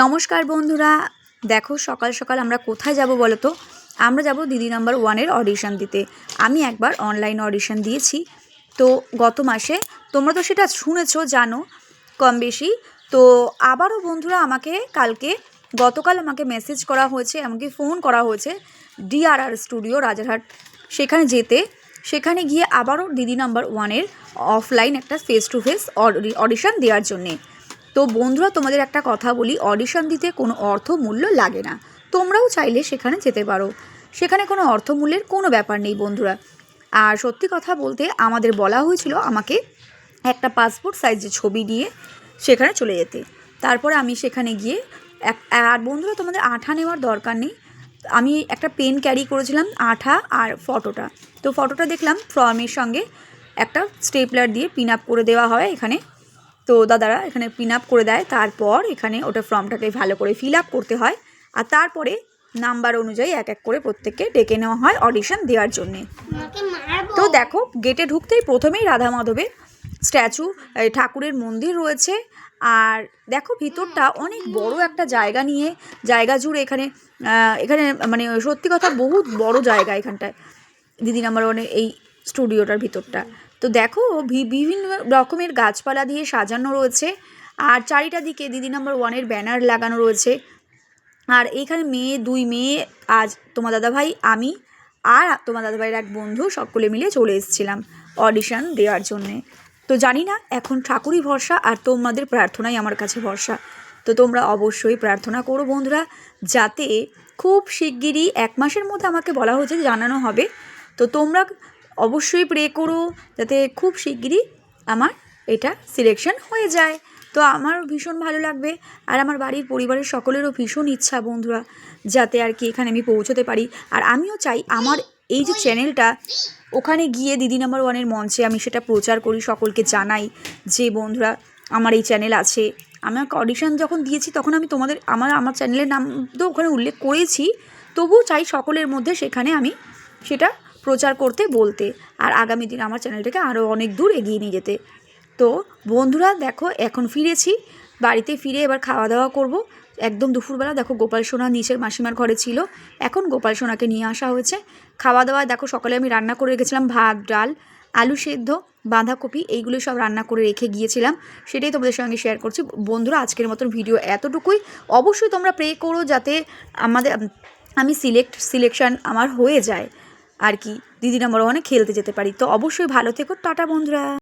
নমস্কার বন্ধুরা। দেখো সকাল সকাল আমরা কোথায় যাব বলো তো? আমরা যাব দিদি নাম্বার ওয়ানের অডিশন দিতে। আমি একবার অনলাইন অডিশন দিয়েছি। তো গত মাসে তোমরা তো সেটা শুনেছো, জানো কম বেশি। তো আবারও বন্ধুরা আমাকে কালকে গতকাল আমাকে মেসেজ করা হয়েছে, এমনকি ফোন করা হয়েছে ডিআরআর স্টুডিও রাজারহাট। সেখানে যেতে। সেখানে গিয়ে আবারও দিদি নাম্বার ওয়ানের অফলাইন একটা ফেস টু ফেস অডিশন দেওয়ার জন্যে। তো বন্ধুরা, তোমাদের একটা কথা বলি অডিশন দিতে কোনো অর্থ মূল্য লাগে না। তোমরাও চাইলে সেখানে যেতে পারো। সেখানে কোনো অর্থমূল্যের কোনো ব্যাপার নেই বন্ধুরা। আর সত্যি কথা বলতে, আমাদের বলা হয়েছিল আমাকে একটা পাসপোর্ট সাইজের ছবি নিয়ে সেখানে চলে যেতে। তারপরে আমি সেখানে গিয়ে এক, আর বন্ধুরা, তোমাদের আঠা নেওয়ার দরকার নেই। আমি একটা পেন ক্যারি করেছিলাম আঠা আর ফটোটা তো ফটোটা দেখলাম ফর্মের সঙ্গে একটা স্টেপলার দিয়ে পিন আপ করে দেওয়া হয় এখানে। তো দাদারা এখানে পিন আপ করে দেয়। তারপর এখানে ওটা ফর্মটাকে ভালো করে ফিল আপ করতে হয়। আর তারপরে নাম্বার অনুযায়ী এক এক করে প্রত্যেককে ডেকে নেওয়া হয় অডিশন দেওয়ার জন্যে। তো দেখো গেটে ঢুকতেই প্রথমেই রাধা মাধবের স্ট্যাচু ঠাকুরের মন্দির রয়েছে। আর দেখো ভিতরটা অনেক বড় একটা জায়গা নিয়ে জায়গা জুড়ে এখানে এখানে মানে সত্যি কথা বহুত বড় জায়গা এখানটায়। দিদি নাম্বার ওয়ানের এই স্টুডিওটার ভিতরটা। তো দেখো বিভিন্ন রকমের গাছপালা দিয়ে সাজানো রয়েছে। আর চারিটা দিকে দিদি নাম্বার ওয়ানের ব্যানার লাগানো রয়েছে। আর এইখানে মেয়ে, দুই মেয়ে, আজ তোমার দাদাভাই, আমি আর তোমার দাদাভাইয়ের এক বন্ধু সকলে মিলে চলে এসেছিলাম অডিশন দেওয়ার জন্যে। তো জানি না, এখন ঠাকুরই ভরসা আর তোমাদের প্রার্থনাই আমার কাছে ভরসা। তো তোমরা অবশ্যই প্রার্থনা করো বন্ধুরা, যাতে খুব শিগগিরই এক মাসের মধ্যে আমাকে বলা হয়েছে জানানো হবে। তো তোমরা অবশ্যই প্রে করো যাতে খুব শিগগিরই আমার এটা সিলেকশন হয়ে যায়। তো আমার ভীষণ ভালো লাগবে আর আমার বাড়ির পরিবারের সকলেরও ভীষণ ইচ্ছা বন্ধুরা, যাতে আর কি এখানে আমি পৌঁছতে পারি। আর আমিও চাই আমার এই যে চ্যানেলটা ওখানে গিয়ে দিদি নাম্বার ওয়ানের মঞ্চে আমি সেটা প্রচার করি, সকলকে জানাই যে বন্ধুরা আমার এই চ্যানেল আছে। আমার অডিশন যখন দিয়েছি তখন আমি তোমাদের, আমার আমার চ্যানেলের নাম তো ওখানে উল্লেখ করেছি, তবুও চাই সকলের মধ্যে সেখানে আমি সেটা প্রচার করতে, বলতে। আর আগামী দিন আমার চ্যানেলটাকে আরও অনেক দূর এগিয়ে নিয়ে যেতে। তো বন্ধুরা, দেখো, এখন ফিরেছি। বাড়িতে ফিরে এবার খাওয়া দাওয়া করব। একদম দুপুরবেলা, দেখো, গোপাল সোনা নিচের মাসিমার ঘরে ছিল। এখন গোপাল সোনাকে নিয়ে আসা হয়েছে। খাওয়া দাওয়া দেখো, সকালে আমি রান্না করে রেখেছিলাম ভাত, ডাল, আলু সেদ্ধ, বাঁধাকপি, এইগুলো সব রান্না করে রেখে গিয়েছিলাম। সেটাই তোমাদের সঙ্গে শেয়ার করছি। বন্ধুরা, আজকের মতন ভিডিও এতটুকুই। অবশ্যই তোমরা প্রে করো যাতে আমাদের, আমি সিলেক্ট সিলেকশন আমার হয়ে যায়। আর কি দিদি নম্বর ওয়ানে খেলতে যেতে পারি। তো অবশ্যই ভালো থেকো টাটা বন্ধুরা।